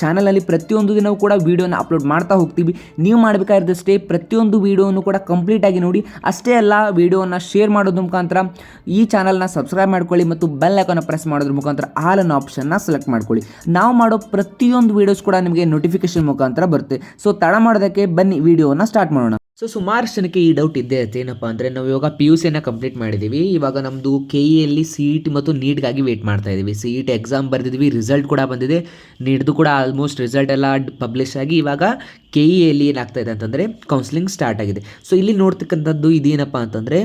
ಚಾನಲಲ್ಲಿ ಪ್ರತಿಯೊಂದು ದಿನವೂ ಕೂಡ ವೀಡಿಯೋನ ಅಪ್ಲೋಡ್ ಮಾಡ್ತಾ ಹೋಗ್ತೀವಿ. ನೀವು ಮಾಡಬೇಕಾಗಿದ್ದಷ್ಟೇ ಪ್ರತಿಯೊಂದು ವೀಡಿಯೋನು ಕೂಡ ಕಂಪ್ಲೀಟಾಗಿ ನೋಡಿ. ಅಷ್ಟೇ ಅಲ್ಲ, ವೀಡಿಯೋನ ಶೇರ್ ಮಾಡೋದ್ರ ಮುಖಾಂತರ ಈ ಚಾನಲ್ನ ಸಬ್ಸ್ಕ್ರೈಬ್ ಮಾಡ್ಕೊಳ್ಳಿ ಮತ್ತು ಬೆಲ್ ಐಕಾನ ಪ್ರೆಸ್ ಮಾಡೋದ್ರ ಮುಖಾಂತರ ಆಲ್ ಅನ್ನೋ ಆಪ್ಷನ್ನ ಸೆಲೆಕ್ಟ್ ಮಾಡ್ಕೊಳ್ಳಿ. ನಾವು ಮಾಡೋ ಪ್ರತಿಯೊಂದು ವೀಡಿಯೋಸ್ ಕೂಡ ನಿಮಗೆ ನೋಟಿಫಿಕೇಶನ್ ಮುಖಾಂತರ ಬರುತ್ತೆ. ಸೊ ತಡ ಮಾಡೋದಕ್ಕೆ ಬನ್ನಿ, ವೀಡಿಯೋನ ಸ್ಟಾರ್ಟ್ ಮಾಡೋಣ. ಸೊ ಸುಮಾರು ಜನಕ್ಕೆ ಈ ಡೌಟ್ ಇದ್ದೇ ಇರುತ್ತೆ. ಏನಪ್ಪ ಅಂದರೆ, ನಾವು ಇವಾಗ ಪಿ ಯು ಸಿಯನ್ನು ಕಂಪ್ಲೀಟ್ ಮಾಡಿದ್ದೀವಿ ಇವಾಗ ನಮ್ಮದು ಕೆ ಇಯಲ್ಲಿ ಸಿ ಇ ಟಿ ಮತ್ತು ನೀಟ್ಗಾಗಿ ವೇಟ್ ಮಾಡ್ತಾ ಇದ್ದೀವಿ ಸಿ ಇ ಟಿ ಎಕ್ಸಾಮ್ ಬರೆದಿದ್ವಿ ರಿಸಲ್ಟ್ ಕೂಡ ಬಂದಿದೆ. ನೀಡ್ದು ಕೂಡ ಆಲ್ಮೋಸ್ಟ್ ರಿಸಲ್ಟ್ ಎಲ್ಲ ಪಬ್ಲಿಷ್ ಆಗಿ ಇವಾಗ ಕೆ ಇಯಲ್ಲಿ ಏನಾಗ್ತಾ ಇದೆ ಅಂತಂದರೆ ಕೌನ್ಸಿಲಿಂಗ್ ಸ್ಟಾರ್ಟ್ ಆಗಿದೆ. ಸೊ ಇಲ್ಲಿ ನೋಡ್ತಕ್ಕಂಥದ್ದು ಇದೇನಪ್ಪ ಅಂತಂದರೆ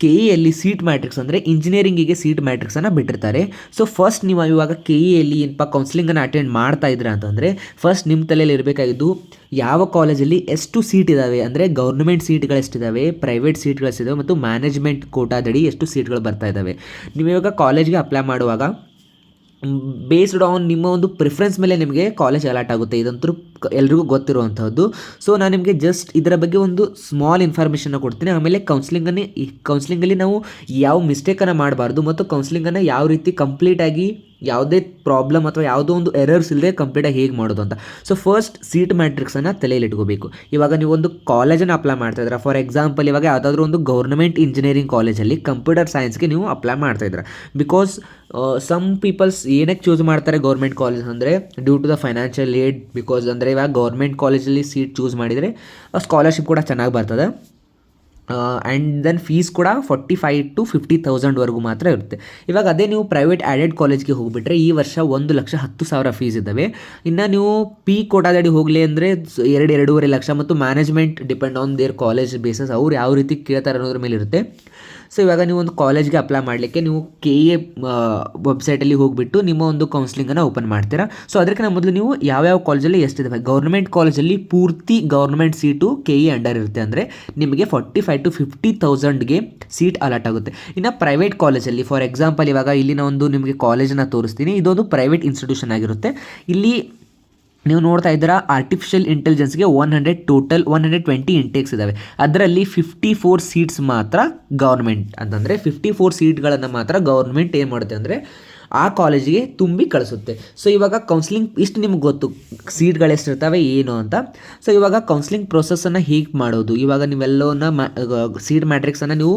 ಕೆ ಇಯಲ್ಲಿ ಸೀಟ್ ಮ್ಯಾಟ್ರಿಕ್ಸ್ ಅಂದರೆ ಇಂಜಿನಿಯರಿಂಗಿಗೆ ಸೀಟ್ ಮ್ಯಾಟ್ರಿಕ್ಸನ್ನು ಬಿಟ್ಟಿರ್ತಾರೆ. ಸೊ ಫಸ್ಟ್ ನೀವು ಇವಾಗ ಕೆ ಇಯಲ್ಲಿ ಏನಪ್ಪ ಕೌನ್ಸಿಲಿಂಗನ್ನು ಅಟೆಂಡ್ ಮಾಡ್ತಾ ಇದ್ರೆ ಅಂತಂದರೆ ಫಸ್ಟ್ ನಿಮ್ಮ ತಲೆಯಲ್ಲಿ ಇರಬೇಕಾಗಿದ್ದು ಯಾವ ಕಾಲೇಜಲ್ಲಿ ಎಷ್ಟು ಸೀಟ್ ಇದ್ದಾವೆ ಅಂದರೆ ಗೌರ್ಮೆಂಟ್ ಸೀಟ್ಗಳು ಎಷ್ಟಿದ್ದಾವೆ ಪ್ರೈವೇಟ್ ಸೀಟ್ಗಳು ಮತ್ತು ಮ್ಯಾನೇಜ್ಮೆಂಟ್ ಕೋಟಾದಡಿ ಎಷ್ಟು ಸೀಟ್ಗಳು ಬರ್ತಾ ಇದ್ದಾವೆ ನೀವು ಇವಾಗ ಕಾಲೇಜ್ಗೆ ಅಪ್ಲೈ ಮಾಡುವಾಗ ಬೇಸ್ಡ್ ಆನ್ ನಿಮ್ಮ ಒಂದು ಪ್ರಿಫರೆನ್ಸ್ ಮೇಲೆ ನಿಮಗೆ ಕಾಲೇಜ್ ಅಲಾಟ್ ಆಗುತ್ತೆ. ಇದಂತೂ ಎಲ್ರಿಗೂ ಗೊತ್ತಿರುವಂಥದ್ದು ಸೊ ನಾನು ನಿಮಗೆ ಜಸ್ಟ್ ಇದರ ಬಗ್ಗೆ ಒಂದು ಸ್ಮಾಲ್ ಇನ್ಫಾರ್ಮೇಷನ್ನ ಕೊಡ್ತೀನಿ. ಆಮೇಲೆ ಕೌನ್ಸಿಲಿಂಗನ್ನೇ ಈ ಕೌನ್ಸಿಲಿಂಗಲ್ಲಿ ನಾವು ಯಾವ ಮಿಸ್ಟೇಕನ್ನು ಮಾಡಬಾರ್ದು ಮತ್ತು ಕೌನ್ಸಿಲಿಂಗನ್ನು ಯಾವ ರೀತಿ ಕಂಪ್ಲೀಟಾಗಿ ಯಾವುದೇ ಪ್ರಾಬ್ಲಮ್ ಅಥವಾ ಯಾವುದೋ ಒಂದು ಎರರ್ಸ್ ಇಲ್ಲದೆ ಕಂಪ್ಲೀಟಾಗಿ ಹೇಗೆ ಮಾಡೋದು ಅಂತ. ಸೊ ಫಸ್ಟ್ ಸೀಟ್ ಮ್ಯಾಟ್ರಿಕ್ಸನ್ನು ತಲೆಯಲ್ಲಿ ಇಟ್ಕೋಬೇಕು. ಇವಾಗ ನೀವು ಒಂದು ಕಾಲೇಜನ್ನು ಅಪ್ಲೈ ಮಾಡ್ತಾ ಇದ್ದೀರಾ. ಫಾರ್ ಎಕ್ಸಾಂಪಲ್ ಇವಾಗ ಯಾವುದಾದ್ರೂ ಒಂದು ಗೌರ್ಮೆಂಟ್ ಇಂಜಿನಿಯರಿಂಗ್ ಕಾಲೇಜಲ್ಲಿ ಕಂಪ್ಯೂಟರ್ ಸೈನ್ಸ್ಗೆ ನೀವು ಅಪ್ಲೈ ಮಾಡ್ತಾ ಇದ್ದೀರಾ. ಬಿಕಾಸ್ ಸಮ್ ಪೀಪಲ್ಸ್ ಏನಕ್ಕೆ ಚೂಸ್ ಮಾಡ್ತಾರೆ ಗೌರ್ಮೆಂಟ್ ಕಾಲೇಜ್ ಅಂದರೆ due to the financial aid because ಅಂದರೆ ಇವಾಗ ಗೌರ್ಮೆಂಟ್ ಕಾಲೇಜಲ್ಲಿ ಸೀಟ್ ಚೂಸ್ ಮಾಡಿದರೆ ಸ್ಕಾಲರ್ಶಿಪ್ ಕೂಡ ಚೆನ್ನಾಗಿ ಬರ್ತದೆ. ಆ್ಯಂಡ್ ದೆನ್ ಫೀಸ್ ಕೂಡ ಫಾರ್ಟಿ ಫೈವ್ ಟು ಫಿಫ್ಟಿ ತೌಸಂಡ್ವರೆಗೂ ಮಾತ್ರ ಇರುತ್ತೆ. ಇವಾಗ ಅದೇ ನೀವು ಪ್ರೈವೇಟ್ ಆ್ಯಡೆಡ್ ಕಾಲೇಜ್ಗೆ ಹೋಗಿಬಿಟ್ರೆ ಈ ವರ್ಷ ಒಂದು ಲಕ್ಷ ಹತ್ತು ಸಾವಿರ ಫೀಸ್ ಇದ್ದಾವೆ. ಇನ್ನು ನೀವು ಪಿ ಕೋಟಾದಡಿ ಹೋಗಲಿ ಅಂದರೆ ಎರಡು, ಎರಡೂವರೆ ಲಕ್ಷ, ಮತ್ತು management depend on their college bases ಅವ್ರು ಯಾವ ರೀತಿ ಕೇಳ್ತಾರೆ ಅನ್ನೋದ್ರ ಮೇಲೆ ಇರುತ್ತೆ ಸೊ ಇವಾಗ ನೀವು ಒಂದು ಕಾಲೇಜ್ಗೆ ಅಪ್ಲೈ ಮಾಡಲಿಕ್ಕೆ ನೀವು ಕೆ ಎ ವೆಬ್ಸೈಟಲ್ಲಿ ಹೋಗಿಬಿಟ್ಟು ನಿಮ್ಮ ಒಂದು ಕೌನ್ಸಿಲಿಂಗನ್ನು ಓಪನ್ ಮಾಡ್ತೀರಾ? ಸೊ ಅದಕ್ಕಿಂತ ಮೊದಲು ನೀವು ಯಾವ್ಯಾವ ಕಾಲೇಜಲ್ಲಿ ಎಷ್ಟಿದೆ? ಗೌರ್ಮೆಂಟ್ ಕಾಲೇಜಲ್ಲಿ ಪೂರ್ತಿ government seat K E under ಇರುತ್ತೆ ಅಂದರೆ ನಿಮಗೆ ಫಾರ್ಟಿ ಫೈವ್ ಟು ಫಿಫ್ಟಿ ತೌಸಂಡ್ಗೆ ಸೀಟ್ ಅಲಾಟ್ ಆಗುತ್ತೆ. ಇನ್ನು ಪ್ರೈವೇಟ್ ಕಾಲೇಜಲ್ಲಿ ಫಾರ್ ಎಕ್ಸಾಂಪಲ್ ಇವಾಗ ಇಲ್ಲಿನ ಒಂದು ನಿಮಗೆ ಕಾಲೇಜನ್ನು ತೋರಿಸ್ತೀನಿ. ಇದೊಂದು ಪ್ರೈವೇಟ್ ಇನ್ಸ್ಟಿಟ್ಯೂಷನ್ ಆಗಿರುತ್ತೆ. ಇಲ್ಲಿ ನೀವು ನೋಡ್ತಾ ಇದ್ದೀರ artificial ಇಂಟೆಲಿಜೆನ್ಸ್ಗೆ one hundred total one hundred twenty intakes ಇದಾವೆ. ಅದರಲ್ಲಿ ಫಿಫ್ಟಿ ಫೋರ್ ಸೀಟ್ಸ್ ಮಾತ್ರ ಗೌರ್ಮೆಂಟ್ ಅಂತಂದರೆ ಫಿಫ್ಟಿ ಫೋರ್ ಸೀಟ್ಗಳನ್ನು ಮಾತ್ರ ಗೌರ್ಮೆಂಟ್ ಏನು ಮಾಡುತ್ತೆ ಅಂದರೆ ಆ ಕಾಲೇಜಿಗೆ ತುಂಬಿ ಕಳಿಸುತ್ತೆ. ಸೊ ಇವಾಗ ಕೌನ್ಸಿಲಿಂಗ್ ಇಷ್ಟು ನಿಮ್ಗೆ ಗೊತ್ತು ಸೀಟ್ಗಳು ಎಷ್ಟಿರ್ತವೆ, ಏನು ಅಂತ. ಸೊ ಇವಾಗ ಕೌನ್ಸಿಲಿಂಗ್ ಪ್ರೊಸೆಸನ್ನು ಹೇಗೆ ಮಾಡೋದು? ಇವಾಗ ನೀವೆಲ್ಲವನ್ನ ಮ್ಯಾ ಸೀಟ್ ಮ್ಯಾಟ್ರಿಕ್ಸನ್ನು ನೀವು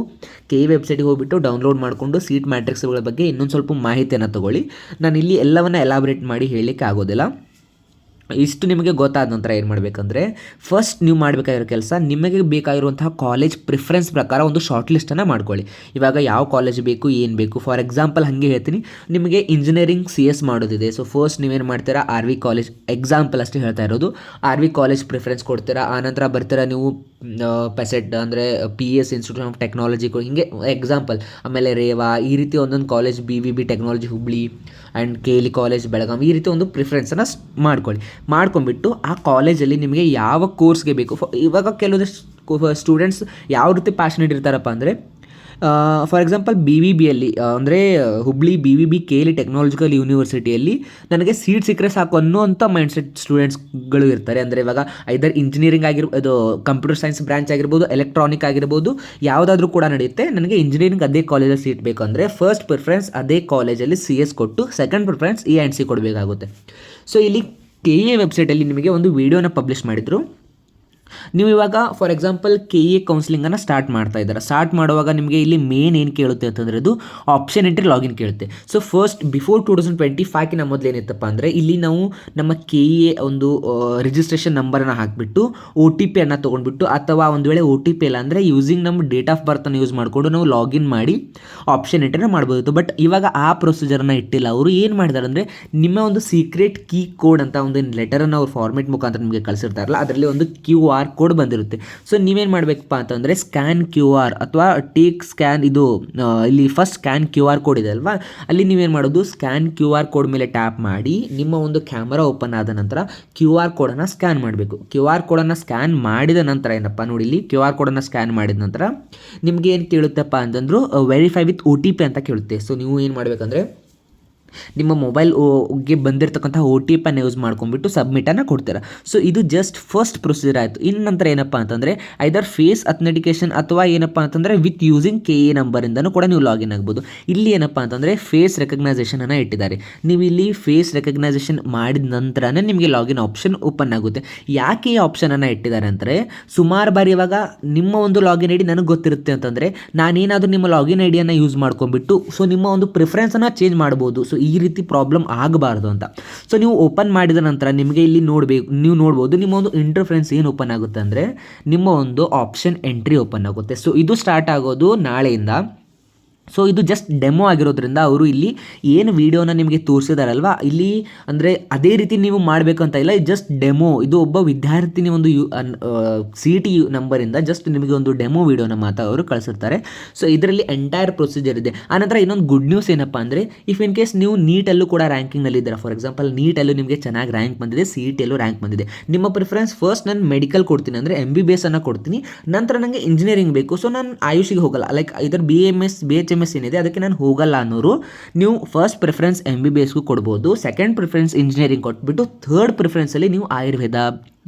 ಕೆ ಇ ವೆಬ್ಸೈಟ್ಗೆ ಹೋಗ್ಬಿಟ್ಟು ಡೌನ್ಲೋಡ್ ಮಾಡಿಕೊಂಡು ಸೀಟ್ ಮ್ಯಾಟ್ರಿಕ್ಸ್ಗಳ ಬಗ್ಗೆ ಇನ್ನೊಂದು ಸ್ವಲ್ಪ ಮಾಹಿತಿಯನ್ನು ತಗೊಳ್ಳಿ. ನಾನು ಇಲ್ಲಿ ಎಲ್ಲವನ್ನು ಎಲಾಬ್ರೇಟ್ ಮಾಡಿ ಹೇಳಲಿಕ್ಕೆ ಆಗೋದಿಲ್ಲ. ಇಷ್ಟು ನಿಮಗೆ ಗೊತ್ತಾದ ನಂತರ ಏನು ಮಾಡಬೇಕಂದ್ರೆ ಫಸ್ಟ್ ನೀವು ಮಾಡಬೇಕಾಗಿರೋ ಕೆಲಸ ನಿಮಗೆ ಬೇಕಾಗಿರುವಂತಹ ಕಾಲೇಜ್ ಪ್ರಿಫರೆನ್ಸ್ ಪ್ರಕಾರ ಒಂದು ಶಾರ್ಟ್ ಲಿಸ್ಟನ್ನು ಮಾಡ್ಕೊಳ್ಳಿ. ಇವಾಗ ಯಾವ ಕಾಲೇಜ್ ಬೇಕು, ಏನು ಬೇಕು? ಫಾರ್ ಎಕ್ಸಾಂಪಲ್ ಹಾಗೆ ಹೇಳ್ತೀನಿ. ನಿಮಗೆ ಇಂಜಿನಿಯರಿಂಗ್ ಸಿ ಎಸ್ ಮಾಡೋದಿದೆ. ಸೊ ಫಸ್ಟ್ ನೀವೇನು ಮಾಡ್ತೀರಾ? ಆರ್ ವಿ ಕಾಲೇಜ್ ಎಕ್ಸಾಂಪಲ್ ಅಷ್ಟೇ ಹೇಳ್ತಾ ಇರೋದು. ಆರ್ ವಿ ಕಾಲೇಜ್ ಪ್ರಿಫರೆನ್ಸ್ ಕೊಡ್ತೀರಾ? ಆನಂತರ ಬರ್ತೀರಾ ನೀವು ಪೆಸೆಟ್ ಅಂದರೆ P S institute of technology ಹಿಂಗೆ ಎಕ್ಸಾಂಪಲ್ ಆಮೇಲೆ ರೇವಾ, ಈ ರೀತಿ ಒಂದೊಂದು college B V B technology Hubli and K L college Belgaum ಈ ರೀತಿ ಒಂದು ಪ್ರಿಫರೆನ್ಸನ್ನು ಮಾಡ್ಕೊಳ್ಳಿ. ಮಾಡ್ಕೊಂಡ್ಬಿಟ್ಟು ಆ ಕಾಲೇಜಲ್ಲಿ ನಿಮಗೆ ಯಾವ ಕೋರ್ಸ್ಗೆ ಬೇಕು. ಇವಾಗ ಕೆಲವೊಂದು ಸ್ಟೂಡೆಂಟ್ಸ್ ಯಾವ ರೀತಿ ಪ್ಯಾಷನೇಟ್ ಇರ್ತಾರಪ್ಪ ಅಂದರೆ ಫಾರ್ ಎಕ್ಸಾಂಪಲ್ ಬಿ ವಿ ಬಿಯಲ್ಲಿ ಅಂದರೆ Hubli B V B K L technological ಯೂನಿವರ್ಸಿಟಿಯಲ್ಲಿ ನನಗೆ ಸೀಟ್ ಸಿಕ್ಕರೆ ಸಾಕು ಅನ್ನೋಂಥ ಮೈಂಡ್ಸೆಟ್ ಸ್ಟೂಡೆಂಟ್ಸ್ಗಳು ಇರ್ತಾರೆ. ಅಂದರೆ ಇವಾಗ ಐದರ್ ಇಂಜಿನಿಯರಿಂಗ್ ಆಗಿರ್ಬೋದು ಕಂಪ್ಯೂಟರ್ ಸೈನ್ಸ್ ಬ್ರಾಂಚ್ ಆಗಿರ್ಬೋದು ಎಲೆಕ್ಟ್ರಾನಿಕ್ ಆಗಿರ್ಬೋದು, ಯಾವುದಾದ್ರೂ ಕೂಡ ನಡೆಯುತ್ತೆ. ನನಗೆ ಇಂಜಿನಿಯರಿಂಗ್ ಅದೇ ಕಾಲೇಜಲ್ಲಿ ಸೀಟ್ ಬೇಕು. ಅಂದರೆ ಫಸ್ಟ್ ಪ್ರಿಫರೆನ್ಸ್ ಅದೇ ಕಾಲೇಜಲ್ಲಿ ಸಿ ಎಸ್ ಕೊಟ್ಟು second preference E and C ಕೊಡಬೇಕಾಗುತ್ತೆ. ಸೊ ಇಲ್ಲಿ ಕೆ ಎ ವೆಬ್ಸೈಟಲ್ಲಿ ನಿಮಗೆ ಒಂದು ವಿಡಿಯೋನ ಪಬ್ಲಿಷ್ ಮಾಡಿದರು. ನೀವು ಇವಾಗ ಫಾರ್ ಎಕ್ಸಾಂಪಲ್ ಕೆ ಎ ಕೌನ್ಸಿಲಿಂಗನ್ನು ಸ್ಟಾರ್ಟ್ ಮಾಡ್ತಾ ಇದ್ದಾರೆ. ಸ್ಟಾರ್ಟ್ ಮಾಡುವಾಗ ನಿಮಗೆ ಇಲ್ಲಿ ಮೇನ್ ಏನು ಕೇಳುತ್ತೆ ಅಂತಂದ್ರೆ ಅದು ಆಪ್ಷನ್ ಎಂಟ್ರಿ ಲಾಗಿನ್ ಕೇಳುತ್ತೆ. So first before two thousand twenty ಫೈವ್ಕಿನ ಮೊದಲು ಏನಿತ್ತಪ್ಪ ಅಂದರೆ, ಇಲ್ಲಿ ನಾವು ನಮ್ಮ ಕೆ ಎ ಒಂದು ರಿಜಿಸ್ಟ್ರೇಷನ್ ನಂಬರನ್ನು ಹಾಕಿಬಿಟ್ಟು ಒ ಟಿ ಪಿಯನ್ನು ತೊಗೊಂಡ್ಬಿಟ್ಟು, ಅಥವಾ ಒಂದು ವೇಳೆ ಒ ಟಿ ಪಿ ಇಲ್ಲ ಅಂದರೆ ಯೂಸಿಂಗ್ ನಮ್ಮ ಡೇಟ್ ಆಫ್ ಬರ್ತನ್ನು ಯೂಸ್ ಮಾಡಿಕೊಂಡು ನಾವು ಲಾಗಿನ್ ಮಾಡಿ ಆಪ್ಷನ್ ಎಂಟ್ರಿನ ಮಾಡ್ಬೋದಿತ್ತು. ಬಟ್ ಇವಾಗ ಆ ಪ್ರೊಸೀಜರ್ನ ಇಟ್ಟಿಲ್ಲ. ಅವರು ಏನು ಮಾಡಿದ್ದಾರೆ ಅಂದರೆ, ನಿಮ್ಮ ಒಂದು ಸೀಕ್ರೆಟ್ ಕೀ ಕೋಡ್ ಅಂತ ಒಂದು ಲೆಟರನ್ನು ಅವ್ರು ಫಾರ್ಮೆಟ್ ಮುಖಾಂತರ ನಿಮಗೆ ಕಳಿಸಿರ್ತಾರಲ್ಲ, ಅದರಲ್ಲಿ ಒಂದು ಕ್ಯೂ ಆರ್ ಕೋಡ್ ಬಂದಿರುತ್ತೆ. ಸೊ ನೀವೇನು ಮಾಡಬೇಕಪ್ಪ ಅಂತಂದರೆ ಸ್ಕ್ಯಾನ್ ಕ್ಯೂ ಆರ್ ಅಥವಾ ಟೇಕ್ ಸ್ಕ್ಯಾನ್ ಇದು ಇಲ್ಲಿ first scan Q R code ಇದೆ ಅಲ್ವಾ? ಅಲ್ಲಿ ನೀವೇನು ಮಾಡೋದು? ಸ್ಕ್ಯಾನ್ ಕ್ಯೂ ಆರ್ ಕೋಡ್ ಮೇಲೆ ಟ್ಯಾಪ್ ಮಾಡಿ ನಿಮ್ಮ ಒಂದು ಕ್ಯಾಮರಾ ಓಪನ್ ಆದ ನಂತರ ಕ್ಯೂ ಆರ್ ಕೋಡನ್ನು ಸ್ಕ್ಯಾನ್ ಮಾಡಬೇಕು. ಕ್ಯೂ ಆರ್ ಕೋಡನ್ನು ಸ್ಕ್ಯಾನ್ ಮಾಡಿದ ನಂತರ ಏನಪ್ಪ ನೋಡಿ ಇಲ್ಲಿ? ಕ್ಯೂ ಆರ್ ಕೋಡನ್ನು ಸ್ಕ್ಯಾನ್ ಮಾಡಿದ ನಂತರ ನಿಮಗೆ ಏನು ಕೇಳುತ್ತಪ್ಪ ಅಂತಂದ್ರು verify with O T P ಅಂತ ಕೇಳುತ್ತೆ. ಸೊ ನೀವು ಏನು ಮಾಡಬೇಕಂದ್ರೆ ನಿಮ್ಮ ಮೊಬೈಲ್ಗೆ ಬಂದಿರತಕ್ಕಂಥ ಓ ಟಿ ಪನ್ನ ಯೂಸ್ ಮಾಡ್ಕೊಂಡ್ಬಿಟ್ಟು ಸಬ್ಮಿಟನ್ನು ಕೊಡ್ತೀರಾ. ಸೊ ಇದು ಜಸ್ಟ್ ಫಸ್ಟ್ ಪ್ರೊಸೀಜರ್ ಆಯಿತು. ಇನ್ನು ನಂತರ ಏನಪ್ಪ ಅಂತಂದರೆ ಐದರ್ ಫೇಸ್ ಅಥೆಂಟಿಕೇಶನ್ ಅಥವಾ ಏನಪ್ಪ ಅಂತಂದರೆ ವಿತ್ ಯೂಸಿಂಗ್ ಕೆ ಎ ನಂಬರಿಂದನೂ ಕೂಡ ನೀವು ಲಾಗಿನ್ ಆಗ್ಬೋದು. ಇಲ್ಲಿ ಏನಪ್ಪ ಅಂತಂದರೆ ಫೇಸ್ ರೆಕಗ್ನೈಸೇಷನನ್ನು ಇಟ್ಟಿದ್ದಾರೆ. ನೀವು ಇಲ್ಲಿ ಫೇಸ್ ರೆಕಗ್ನೈಸೇಷನ್ ಮಾಡಿದ ನಂತರನೇ ನಿಮಗೆ ಲಾಗಿನ್ ಆಪ್ಷನ್ ಓಪನ್ ಆಗುತ್ತೆ. ಯಾಕೆ ಈ ಆಪ್ಷನನ್ನು ಇಟ್ಟಿದ್ದಾರೆ ಅಂದರೆ, ಸುಮಾರು ಬಾರಿ ಇವಾಗ ನಿಮ್ಮ ಒಂದು ಲಾಗಿನ್ ಐ ಡಿ ನನಗೆ ಗೊತ್ತಿರುತ್ತೆ ಅಂತಂದರೆ, ನಾನೇನಾದರೂ ನಿಮ್ಮ ಲಾಗಿನ್ ಐ ಡಿಯನ್ನು ಯೂಸ್ ಮಾಡ್ಕೊಂಡ್ಬಿಟ್ಟು ಸೊ ನಿಮ್ಮ ಒಂದು ಪ್ರಿಫರೆನ್ಸನ್ನು ಚೇಂಜ್ ಮಾಡ್ಬೋದು. ಸೊ ಈ ರೀತಿ ಪ್ರಾಬ್ಲಮ್ ಆಗಬಾರ್ದು ಅಂತ. ಸೊ ನೀವು ಓಪನ್ ಮಾಡಿದ ನಂತರ ನಿಮಗೆ ಇಲ್ಲಿ ನೋಡಬೇಕು, ನೀವು ನೋಡ್ಬೋದು ನಿಮ್ಮ ಒಂದು ಇಂಟರ್ಫ್ರೆನ್ಸ್ ಏನು ಓಪನ್ ಆಗುತ್ತೆ ಅಂದರೆ ನಿಮ್ಮ ಒಂದು ಆಪ್ಷನ್ ಎಂಟ್ರಿ ಓಪನ್ ಆಗುತ್ತೆ. ಸೊ ಇದು ಸ್ಟಾರ್ಟ್ ಆಗೋದು ನಾಳೆಯಿಂದ. ಸೊ ಇದು ಜಸ್ಟ್ ಡೆಮೋ ಆಗಿರೋದ್ರಿಂದ ಅವರು ಇಲ್ಲಿ ಏನು ವಿಡಿಯೋನ ನಿಮಗೆ ತೋರಿಸಿದಾರಲ್ವಾ? ಇಲ್ಲಿ ಅಂದರೆ ಅದೇ ರೀತಿ ನೀವು ಮಾಡಬೇಕು ಅಂತ ಇಲ್ಲ ಜಸ್ಟ್ ಡೆಮೋ ಇದು ಒಬ್ಬ ವಿದ್ಯಾರ್ಥಿನಿ ಒಂದು ಯು ಸಿ ಟಿ ಯು ನಂಬರಿಂದ ಜಸ್ಟ್ ನಿಮಗೆ ಒಂದು ಡೆಮೋ ವಿಡಿಯೋನ ಮಾತ್ರ ಅವರು ಕಳಿಸಿರ್ತಾರೆ. ಸೊ ಇದರಲ್ಲಿ ಎಂಟೈರ್ ಪ್ರೊಸೀಜರ್ ಇದೆ. ಆನಂತರ ಇನ್ನೊಂದು ಗುಡ್ ನ್ಯೂಸ್ ಏನಪ್ಪ ಅಂದರೆ ಇಫ್ ಇನ್ ಕೇಸ್ ನೀವು ನೀಟಲ್ಲೂ ಕೂಡ ರ್ಯಾಂಕಿಂಗ್ನಲ್ಲಿ ಇದ್ದೀರಾ ಫಾರ್ ಎಕ್ಸಾಂಪಲ್ ನೀಟಲ್ಲೂ ನಿಮಗೆ ಚೆನ್ನಾಗಿ ರ್ಯಾಂಕ್ ಬಂದಿದೆ ಸಿ ಇ ಟಿಯಲ್ಲೂ ರ್ಯಾಂಕ್ ಬಂದಿದೆ. ನಿಮ್ಮ ಪ್ರಿಫರೆನ್ಸ್ ಫಸ್ಟ್ ನಾನು ಮೆಡಿಕಲ್ ಕೊಡ್ತೀನಿ, ಅಂದರೆ ಎಂ ಬಿ ಬಿ ಎಸ್ ಅನ್ನು ಕೊಡ್ತೀನಿ. ನಂತರ ನನಗೆ ಇಂಜಿನಿಯರಿಂಗ್ ಬೇಕು. ಸೊ ನಾನು ಆಯುಷಿಗೆ ಹೋಗಲ್ಲ. ಲೈಕ್ ಇದರ B M S B H M S ಏನಿದೆ, ಅದಕ್ಕೆ ನಾನು ಹೋಗಲ್ಲ ಅನ್ನೋರು, ನೀವು first preference M B B ಎಸ್ಗೂ ಕೊಡ್ಬೋದು ಸೆಕೆಂಡ್ ಪ್ರಿಫರೆನ್ಸ್ ಇಂಜಿನಿಯರಿಂಗ್ ಕೊಟ್ಬಿಟ್ಟು ಥರ್ಡ್ ಪ್ರಿಫರೆನ್ಸಲ್ಲಿ ನೀವು ಆಯುರ್ವೇದ,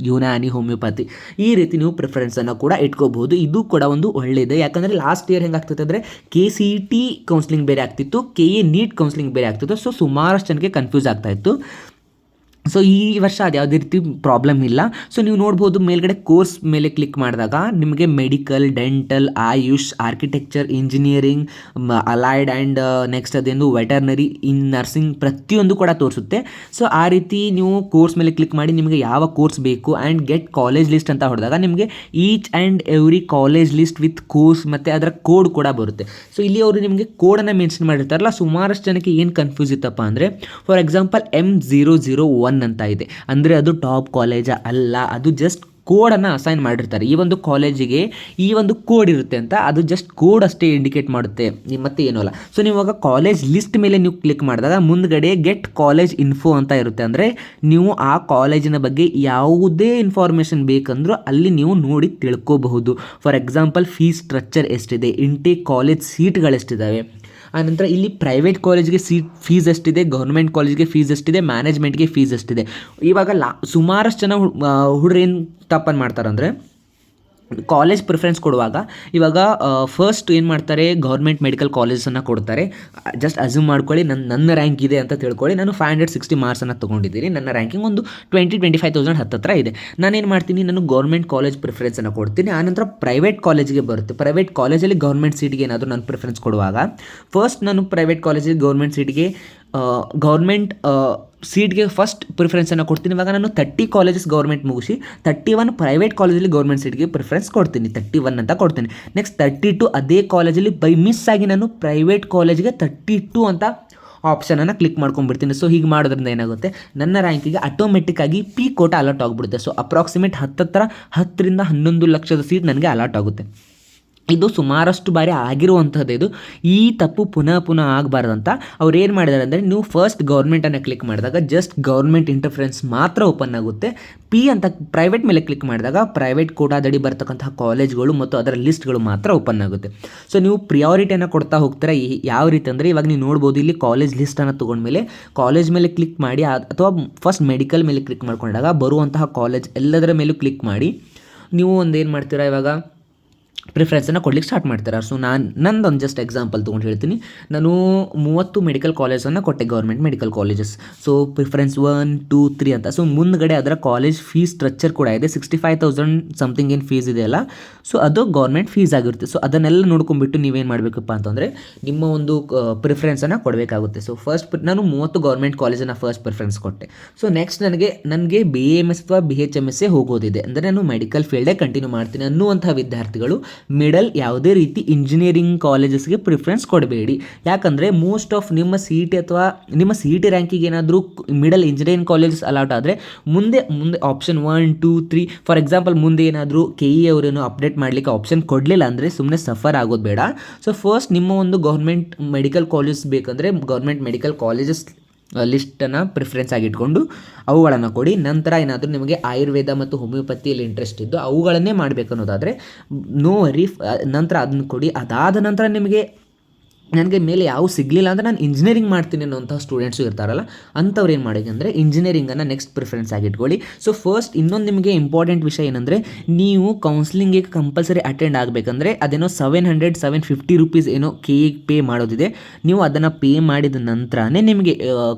ಯುನಾನಿ ಹೋಮಿಯೋಪತಿ ಈ ರೀತಿ ನೀವು ಪ್ರಿಫರೆನ್ಸನ್ನು ಕೂಡ ಇಟ್ಕೋಬಹುದು ಇದು ಕೂಡ ಒಂದು ಒಳ್ಳೆಯದು ಯಾಕಂದರೆ ಲಾಸ್ಟ್ ಇಯರ್ ಹೆಂಗಾಗ್ತಿತ್ತು ಅಂದರೆ ಕೆ ಸಿ ಟಿ ಕೌನ್ಸಿಲಿಂಗ್ ಬೇರೆ ಆಗ್ತಿತ್ತು ಕೆ ಎ ನೀಟ್ ಕೌನ್ಸಿಲಿಂಗ್ ಬೇರೆ ಆಗ್ತಿತ್ತು ಸೊ ಸುಮಾರಷ್ಟು ಜನಕ್ಕೆ ಕನ್ಫ್ಯೂಸ್ ಆಗ್ತಾ ಇತ್ತು. ಸೊ ಈ ವರ್ಷ ಅದು ಯಾವುದೇ ರೀತಿ ಪ್ರಾಬ್ಲಮ್ ಇಲ್ಲ. ಸೊ ನೀವು ನೋಡ್ಬೋದು ಮೇಲ್ಗಡೆ ಕೋರ್ಸ್ ಮೇಲೆ ಕ್ಲಿಕ್ ಮಾಡಿದಾಗ ನಿಮಗೆ medical dental AYUSH architecture engineering allied and next ಅದೇನು ವೆಟರ್ನರಿ ಇನ್ ನರ್ಸಿಂಗ್ ಪ್ರತಿಯೊಂದು ಕೂಡ ತೋರಿಸುತ್ತೆ. ಸೊ ಆ ರೀತಿ ನೀವು ಕೋರ್ಸ್ ಮೇಲೆ ಕ್ಲಿಕ್ ಮಾಡಿ ನಿಮಗೆ ಯಾವ ಕೋರ್ಸ್ ಬೇಕು ಆ್ಯಂಡ್ ಗೆಟ್ ಕಾಲೇಜ್ ಲಿಸ್ಟ್ ಅಂತ ಹೊಡೆದಾಗ ನಿಮಗೆ each and every college list with course ಮತ್ತು ಅದರ ಕೋಡ್ ಕೂಡ ಬರುತ್ತೆ. ಸೊ ಇಲ್ಲಿ ಅವರು ನಿಮಗೆ ಕೋಡನ್ನು ಮೆನ್ಷನ್ ಮಾಡಿರ್ತಾರಲ್ಲ, ಸುಮಾರಷ್ಟು ಜನಕ್ಕೆ ಏನು ಕನ್ಫ್ಯೂಸ್ ಇತ್ತಪ್ಪ ಅಂದರೆ for example M zero zero one ಅಂತ ಇದೆ. ಅಂದರೆ ಅದು ಟಾಪ್ ಕಾಲೇಜ ಅಲ್ಲ, ಅದು ಜಸ್ಟ್ ಕೋಡನ್ನು ಅಸೈನ್ ಮಾಡಿರ್ತಾರೆ. ಈ ಒಂದು ಕಾಲೇಜಿಗೆ ಈ ಒಂದು ಕೋಡ್ ಇರುತ್ತೆ ಅಂತ ಅದು ಜಸ್ಟ್ ಕೋಡ್ ಅಷ್ಟೇ ಇಂಡಿಕೇಟ್ ಮಾಡುತ್ತೆ. ಮತ್ತೆ ಏನೂ ಅಲ್ಲ. ಸೊ ನೀವು ಕಾಲೇಜ್ ಲಿಸ್ಟ್ ಮೇಲೆ ನೀವು ಕ್ಲಿಕ್ ಮಾಡಿದಾಗ ಮುಂದ್ಗಡೆ ಗೆಟ್ ಕಾಲೇಜ್ ಇನ್ಫೋ ಅಂತ ಇರುತ್ತೆ. ಅಂದರೆ ನೀವು ಆ ಕಾಲೇಜಿನ ಬಗ್ಗೆ ಯಾವುದೇ ಇನ್ಫಾರ್ಮೇಷನ್ ಬೇಕಂದರೂ ಅಲ್ಲಿ ನೀವು ನೋಡಿ ತಿಳ್ಕೋಬಹುದು. ಫಾರ್ ಎಕ್ಸಾಂಪಲ್ ಫೀಸ್ ಸ್ಟ್ರಕ್ಚರ್ ಎಷ್ಟಿದೆ? ಇಂಟೇಕ್ ಕಾಲೇಜ್ ಸೀಟ್ಗಳೆಷ್ಟಿದ್ದಾವೆ ಆನಂತರ ಇಲ್ಲಿ ಪ್ರೈವೇಟ್ ಕಾಲೇಜ್ಗೆ ಸೀಟ್ ಫೀಸ್ ಎಷ್ಟಿದೆ ಗೌರ್ಮೆಂಟ್ ಕಾಲೇಜ್ಗೆ ಫೀಸ್ ಎಷ್ಟಿದೆ ಮ್ಯಾನೇಜ್ಮೆಂಟ್ಗೆ ಫೀಸ್ ಎಷ್ಟಿದೆ. ಇವಾಗ ಲಾ, ಸುಮಾರಷ್ಟು ಜನ ಹುಡುಗರು ಏನು ತಪ್ಪನ್ನು ಮಾಡ್ತಾರಂದರೆ ಕಾಲೇಜ್ ಪ್ರಿಫರೆನ್ಸ್ ಕೊಡುವಾಗ ಇವಾಗ ಫಸ್ಟ್ ಏನು ಮಾಡ್ತಾರೆ ಗೌರ್ಮೆಂಟ್ ಮೆಡಿಕಲ್ ಕಾಲೇಜನ್ನು ಕೊಡ್ತಾರೆ. ಜಸ್ಟ್ ಅಸ್ಯೂಮ್ ಮಾಡ್ಕೊಳ್ಳಿ ನನ್ನ ನನ್ನ ರ್ಯಾಂಕ್ ಇದೆ ಅಂತ ತಿಳ್ಕೊಳ್ಳಿ. ನಾನು ಫೈವ್ ಹಂಡ್ರೆಡ್ ಸಿಕ್ಸ್ಟಿ ಮಾರ್ಕ್ಸನ್ನು ತೊಗೊಂಡಿದ್ದೀನಿ. ನನ್ನ ರ್ಯಾಂಕಿಂಗ್ ಒಂದು ಟ್ವೆಂಟಿ ಟ್ವೆಂಟಿ ಫೈವ್ ತೌಸಂಡ್ ಹತ್ತತ್ರ ಇದೆ. ನಾನೇನು ಮಾಡ್ತೀನಿ, ನಾನು ಗೌರ್ಮೆಂಟ್ ಕಾಲೇಜ್ ಪ್ರಿಫರೆನ್ಸನ್ನು ಕೊಡ್ತೀನಿ. ಆನಂತರ ಪ್ರೈವೇಟ್ ಕಾಲೇಜಿಗೆ ಬರುತ್ತೆ. ಪ್ರೈವೇಟ್ ಕಾಲೇಜಲ್ಲಿ ಗೌರ್ಮೆಂಟ್ ಸೀಟ್ಗೆ ಏನಾದರೂ ನಾನು ಪ್ರಿಫರೆನ್ಸ್ ಕೊಡುವಾಗ ಫಸ್ಟ್ ನಾನು ಪ್ರೈವೇಟ್ ಕಾಲೇಜಿಗೆ ಗೌರ್ಮೆಂಟ್ ಸೀಟಿಗೆ ಗೌರ್ಮೆಂಟ್ ಸೀಟ್ಗೆ ಫಸ್ಟ್ ಪ್ರಿಫರೆನ್ಸನ್ನು ಕೊಡ್ತೀನಿ. ಇವಾಗ ನಾನು ತರ್ಟಿ ಕಾಲೇಜಸ್ ಗೌರ್ಮೆಂಟ್ ಮುಗಿಸಿ ತರ್ಟಿ ಒನ್ ಪ್ರೈವೇಟ್ ಕಾಲೇಜಲ್ಲಿ ಗೌರ್ಮೆಂಟ್ ಸೀಟ್ಗೆ ಪ್ರಿಫರೆನ್ಸ್ ಕೊಡ್ತೀನಿ. ತರ್ಟಿ ಒನ್ ಅಂತ ಕೊಡ್ತೀನಿ. ನೆಕ್ಸ್ಟ್ ತರ್ಟಿ ಟು ಅದೇ ಕಾಲೇಜಲ್ಲಿ ಬೈ ಮಿಸ್ ಆಗಿ ನಾನು ಪ್ರೈವೇಟ್ ಕಾಲೇಜ್ಗೆ ತರ್ಟಿ ಟು ಅಂತ ಆಪ್ಷನನ್ನು ಕ್ಲಿಕ್ ಮಾಡ್ಕೊಂಡ್ಬಿಡ್ತೀನಿ. ಸೊ ಹೀಗೆ ಮಾಡೋದ್ರಿಂದ ಏನಾಗುತ್ತೆ? ನನ್ನ ರ್ಯಾಂಕಿಗೆ ಆಟೋಮೆಟಿಕ್ ಆಗಿ ಪಿ ಕೋಟ ಅಲಾಟ್ ಆಗಿಬಿಡುತ್ತೆ. ಸೊ ಅಪ್ರಾಕ್ಸಿಮೇಟ್ ಹತ್ತತ್ರ ಹತ್ತರಿಂದ ಹನ್ನೊಂದು ಲಕ್ಷದ ಸೀಟ್ ನನಗೆ ಅಲಾಟ್ ಆಗುತ್ತೆ. ಇದು ಸುಮಾರಷ್ಟು ಬಾರಿ ಆಗಿರುವಂಥದ್ದು ಇದು. ಈ ತಪ್ಪು ಪುನಃ ಪುನಃ ಆಗಬಾರ್ದಂತ ಅವ್ರು ಏನು ಮಾಡಿದ್ದಾರೆ ಅಂದರೆ ನೀವು ಫಸ್ಟ್ ಗೌರ್ಮೆಂಟನ್ನು ಕ್ಲಿಕ್ ಮಾಡಿದಾಗ ಜಸ್ಟ್ ಗೌರ್ಮೆಂಟ್ ಇಂಟರ್ಫರೆನ್ಸ್ ಮಾತ್ರ ಓಪನ್ ಆಗುತ್ತೆ. ಪಿ ಅಂತ ಪ್ರೈವೇಟ್ ಮೇಲೆ ಕ್ಲಿಕ್ ಮಾಡಿದಾಗ ಪ್ರೈವೇಟ್ ಕೋಟಾದಡಿ ಬರ್ತಕ್ಕಂತಹ ಕಾಲೇಜ್ಗಳು ಮತ್ತು ಅದರ ಲಿಸ್ಟ್ಗಳು ಮಾತ್ರ ಓಪನ್ ಆಗುತ್ತೆ. ಸೊ ನೀವು ಪ್ರಿಯಾರಿಟಿಯನ್ನು ಕೊಡ್ತಾ ಹೋಗ್ತೀರಾ, ಈ- ಯಾವ ರೀತಿ ಅಂದರೆ ಇವಾಗ ನೀವು ನೋಡ್ಬೋದು ಇಲ್ಲಿ ಕಾಲೇಜ್ ಲಿಸ್ಟನ್ನು ತೊಗೊಂಡ್ಮೇಲೆ ಕಾಲೇಜ್ ಮೇಲೆ ಕ್ಲಿಕ್ ಮಾಡಿ ಅಥವಾ ಫಸ್ಟ್ ಮೆಡಿಕಲ್ ಮೇಲೆ ಕ್ಲಿಕ್ ಮಾಡಿಕೊಂಡಾಗ ಬರುವಂತಹ ಕಾಲೇಜ್ ಎಲ್ಲದರ ಮೇಲೂ ಕ್ಲಿಕ್ ಮಾಡಿ ನೀವು ಒಂದು ಏನು ಮಾಡ್ತೀರಾ ಇವಾಗ ಪ್ರಿಫರೆನ್ಸನ್ನು ಕೊಡ್ಲಿಕ್ಕೆ ಸ್ಟಾರ್ಟ್ ಮಾಡ್ತಾರೆ. ಸೊ ನಾನು, ನಂದೊಂದು ಜಸ್ಟ್ ಎಕ್ಸಾಂಪಲ್ ತೊಗೊಂಡು ಹೇಳ್ತೀನಿ. ನಾನು ಮೂವತ್ತು ಮೆಡಿಕಲ್ ಕಾಲೇಜನ್ನು ಕೊಟ್ಟೆ government medical colleges so preference one two three ಅಂತ. ಸೊ ಮುಂದ್ಗಡೆ ಅದರ ಕಾಲೇಜ್ ಫೀಸ್ ಸ್ಟ್ರಕ್ಚರ್ ಕೂಡ ಇದೆ. ಸಿಕ್ಸ್ಟಿ ಫೈವ್ ತೌಸಂಡ್ ಸಮಥಿಂಗ್ ಏನು ಫೀಸ್ ಇದೆಯಲ್ಲ ಸೊ ಅದು ಗೌರ್ಮೆಂಟ್ ಫೀಸ್ ಆಗಿರುತ್ತೆ. ಸೊ ಅದನ್ನೆಲ್ಲ ನೋಡ್ಕೊಂಡ್ಬಿಟ್ಟು ನೀವೇನು ಮಾಡಬೇಕಪ್ಪ ಅಂತಂದರೆ, ನಿಮ್ಮ ಒಂದು ಪ್ರಿಫರೆನ್ಸನ್ನು ಕೊಡಬೇಕಾಗುತ್ತೆ. ಸೊ ಫಸ್ಟ್ ನಾನು ಮೂವತ್ತು ಗೌರ್ಮೆಂಟ್ ಕಾಲೇಜನ್ನು ಫಸ್ಟ್ ಪ್ರಿಫರೆನ್ಸ್ ಕೊಟ್ಟೆ. ಸೊ ನೆಕ್ಸ್ಟ್ ನನಗೆ ನನಗೆ ಬಿ ಎಂ ಎಸ್ ಅಥವಾ ಬಿ ಎಚ್ ಎಂ ಎಸ್ಸೇ ಹೋಗೋದಿದೆ. ಅಂದರೆ ನಾನು ಮೆಡಿಕಲ್ ಫೀಲ್ಡೇ ಕಂಟಿನ್ಯೂ ಮಾಡ್ತೀನಿ ಅನ್ನುವಂಥ ವಿದ್ಯಾರ್ಥಿಗಳು ಮಿಡಲ್ ಯಾವುದೇ ರೀತಿ ಇಂಜಿನಿಯರಿಂಗ್ ಕಾಲೇಜಸ್ಗೆ ಪ್ರಿಫರೆನ್ಸ್ ಕೊಡಬೇಡಿ. ಯಾಕಂದರೆ ಮೋಸ್ಟ್ ಆಫ್ ನಿಮ್ಮ ಸಿ ಟಿ ಅಥವಾ ನಿಮ್ಮ ಸಿ ಟಿ ರ್ಯಾಂಕಿಗೆ ಏನಾದರೂ ಮಿಡಲ್ ಇಂಜಿನಿಯರಿಂಗ್ ಕಾಲೇಜಸ್ ಅಲೌಟ್ ಆದರೆ ಮುಂದೆ ಮುಂದೆ option one two three for example ಮುಂದೆ ಏನಾದರೂ ಕೆ ಇ ಅವರೇನು ಅಪ್ಡೇಟ್ ಮಾಡಲಿಕ್ಕೆ ಆಪ್ಷನ್ ಕೊಡಲಿಲ್ಲ ಅಂದರೆ ಸುಮ್ಮನೆ ಸಫರ್ ಆಗೋದು ಬೇಡ. ಸೊ ಫಸ್ಟ್ ನಿಮ್ಮ ಒಂದು ಗೌರ್ಮೆಂಟ್ ಮೆಡಿಕಲ್ ಕಾಲೇಜ್ ಬೇಕಂದರೆ ಗೌರ್ಮೆಂಟ್ ಮೆಡಿಕಲ್ ಕಾಲೇಜಸ್ ಲಿಸ್ಟನ್ನು ಪ್ರಿಫರೆನ್ಸ್ ಆಗಿಟ್ಕೊಂಡು ಅವುಗಳನ್ನು ಕೊಡಿ. ನಂತರ ಏನಾದರೂ ನಿಮಗೆ ಆಯುರ್ವೇದ ಮತ್ತು ಹೋಮಿಯೋಪತಿಯಲ್ಲಿ ಇಂಟ್ರೆಸ್ಟ್ ಇದ್ದು ಅವುಗಳನ್ನೇ ಮಾಡಬೇಕು ಅನ್ನೋದಾದರೆ ನೋ ರೀಫ್ ನಂತರ ಅದನ್ನು ಕೊಡಿ. ಅದಾದ ನಂತರ ನಿಮಗೆ ನನಗೆ ಮೇಲೆ ಯಾವ ಸಿಗಲಿಲ್ಲ ಅಂದರೆ ನಾನು ಇಂಜಿನಿಯರಿಂಗ್ ಮಾಡ್ತೀನಿ ಅನ್ನೋಂಥ ಸ್ಟೂಡೆಂಟ್ಸು ಇರ್ತಾರಲ್ಲ, ಅಂಥವ್ರು ಏನು ಮಾಡಿದೆ ಅಂದರೆ ಇಂಜಿನಿಯರಿಂಗನ್ನು ನೆಕ್ಸ್ಟ್ ಪ್ರಿಫರೆನ್ಸ್ ಆಗಿ ಇಟ್ಕೊಳ್ಳಿ. ಸೊ ಫಸ್ಟ್ ಇನ್ನೊಂದು ನಿಮಗೆ ಇಂಪಾರ್ಟೆಂಟ್ ವಿಷಯ ಏನಂದರೆ, ನೀವು ಕೌನ್ಸ್ಲಿಂಗಿಗೆ ಕಂಪಲ್ಸರಿ ಅಟೆಂಡ್ ಆಗಬೇಕಂದ್ರೆ ಅದೇನೋ seven hundred seven fifty rupees ಏನೋ ಕೇಗೆ ಪೇ ಮಾಡೋದಿದೆ. ನೀವು ಅದನ್ನು ಪೇ ಮಾಡಿದ ನಂತರನೇ ನಿಮಗೆ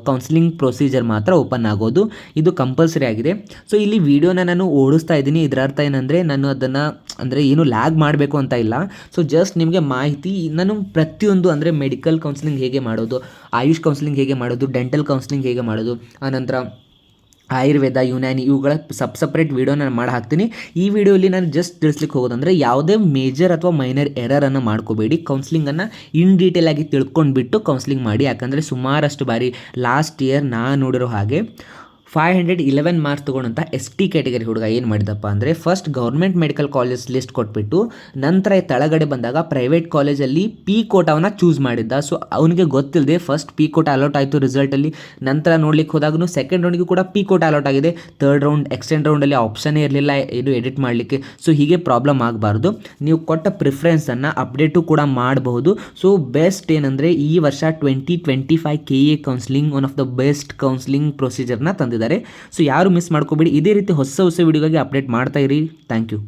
ಕೌನ್ಸಿಲಿಂಗ್ ಪ್ರೊಸೀಜರ್ ಮಾತ್ರ ಓಪನ್ ಆಗೋದು. ಇದು ಕಂಪಲ್ಸರಿ ಆಗಿದೆ. ಸೊ ಇಲ್ಲಿ ವಿಡಿಯೋನ ನಾನು ಓಡಿಸ್ತಾ ಇದ್ದೀನಿ. ಇದರ ಅರ್ಥ ಏನಂದರೆ ನಾನು ಅದನ್ನು ಅಂದರೆ ಏನು ಲ್ಯಾಗ್ ಮಾಡಬೇಕು ಅಂತ ಇಲ್ಲ. ಸೊ ಜಸ್ಟ್ ನಿಮಗೆ ಮಾಹಿತಿ, ನಾನು ಪ್ರತಿಯೊಂದು ಅಂದರೆ ಮೆಡಿಕಲ್ ಕೌನ್ಸಿಲಿಂಗ್ ಹೇಗೆ ಮಾಡೋದು, ಆಯುಷ್ ಕೌನ್ಸಿಲಿಂಗ್ ಹೇಗೆ ಮಾಡೋದು ಡೆಂಟಲ್ ಕೌನ್ಸಿಲಿಂಗ್ ಹೇಗೆ ಮಾಡೋದು, ಆನಂತರ ಆಯುರ್ವೇದ, ಯುನಾನಿ ಇವುಗಳ ಸಪ್ ಸಪ್ರೇಟ್ ವೀಡಿಯೋ ನಾನು ಮಾಡಿ ಹಾಕ್ತೀನಿ. ಈ ವಿಡಿಯೋಲಿ ನಾನು ಜಸ್ಟ್ ತಿಳಿಸ್ಲಿಕ್ಕೆ ಹೋಗೋದಂದರೆ ಯಾವುದೇ ಮೇಜರ್ ಅಥವಾ ಮೈನರ್ ಎರರನ್ನು ಮಾಡ್ಕೋಬೇಡಿ. ಕೌನ್ಸಿಲಿಂಗನ್ನು ಇನ್ ಡೀಟೇಲ್ ಆಗಿ ತಿಳ್ಕೊಂಡ್ಬಿಟ್ಟು ಕೌನ್ಸಿಲಿಂಗ್ ಮಾಡಿ. ಯಾಕಂದರೆ ಸುಮಾರಷ್ಟು ಬಾರಿ ಲಾಸ್ಟ್ ಇಯರ್ ನಾನು ನೋಡಿರೋ ಹಾಗೆ ಫೈವ್ ಹಂಡ್ರೆಡ್ ಇಲೆವೆನ್ ಮಾರ್ಕ್ಸ್ ತೊಗೊಂಡಂಥ ಎಸ್ ಟಿ ಕ್ಯಾಟಗರಿ ಹುಡುಗ ಏನು ಮಾಡಿದಪ್ಪ ಅಂದರೆ first government medical college list ಕೊಟ್ಬಿಟ್ಟು ನಂತರ ತಳಗಡೆ ಬಂದಾಗ ಪ್ರೈವೇಟ್ ಕಾಲೇಜಲ್ಲಿ ಪಿ ಕೋಟಾವನ್ನು ಚೂಸ್ ಮಾಡಿದ್ದ. ಸೊ ಅವನಿಗೆ ಗೊತ್ತಿಲ್ಲದೆ ಫಸ್ಟ್ ಪಿ ಕೋಟ ಅಲೌಟ್ ಆಯಿತು ರಿಸಲ್ಟಲ್ಲಿ ನಂತರ ನೋಡ್ಲಿಕ್ಕೆ ಹೋದಾಗೂ ಸೆಕೆಂಡ್ ರೌಂಡಿಗೂ ಕೂಡ ಪಿ ಕೋಟ ಅಲೌಟ್ ಆಗಿದೆ. ಥರ್ಡ್ ರೌಂಡ್ ಎಕ್ಸ್ಟೆಂಡ್ ರೌಂಡಲ್ಲಿ ಆಪ್ಷನ್ ಇರಲಿಲ್ಲ ಇದು ಎಡಿಟ್ ಮಾಡಲಿಕ್ಕೆ. ಸೊ ಹೀಗೆ ಪ್ರಾಬ್ಲಮ್ ಆಗಬಾರ್ದು. ನೀವು ಕೊಟ್ಟ ಪ್ರಿಫರೆನ್ಸನ್ನು ಅಪ್ಡೇಟು ಕೂಡ ಮಾಡಬಹುದು. ಸೊ ಬೆಸ್ಟ್ ಏನಂದರೆ ಈ ವರ್ಷ twenty twenty five K A counselling one of the best counselling ಪ್ರೊಸೀಜರ್ನ ತಂದಿದ್ದಾರೆ ಸೊ ಯಾರು ಮಿಸ್ ಮಾಡ್ಕೋಬೇಡಿ, ಇದೇ ರೀತಿ ಹೊಸ ಹೊಸ ವಿಡಿಯೋಗಾಗಿ ಅಪ್ಡೇಟ್ ಮಾಡ್ತಾ ಇರಿ. Thank you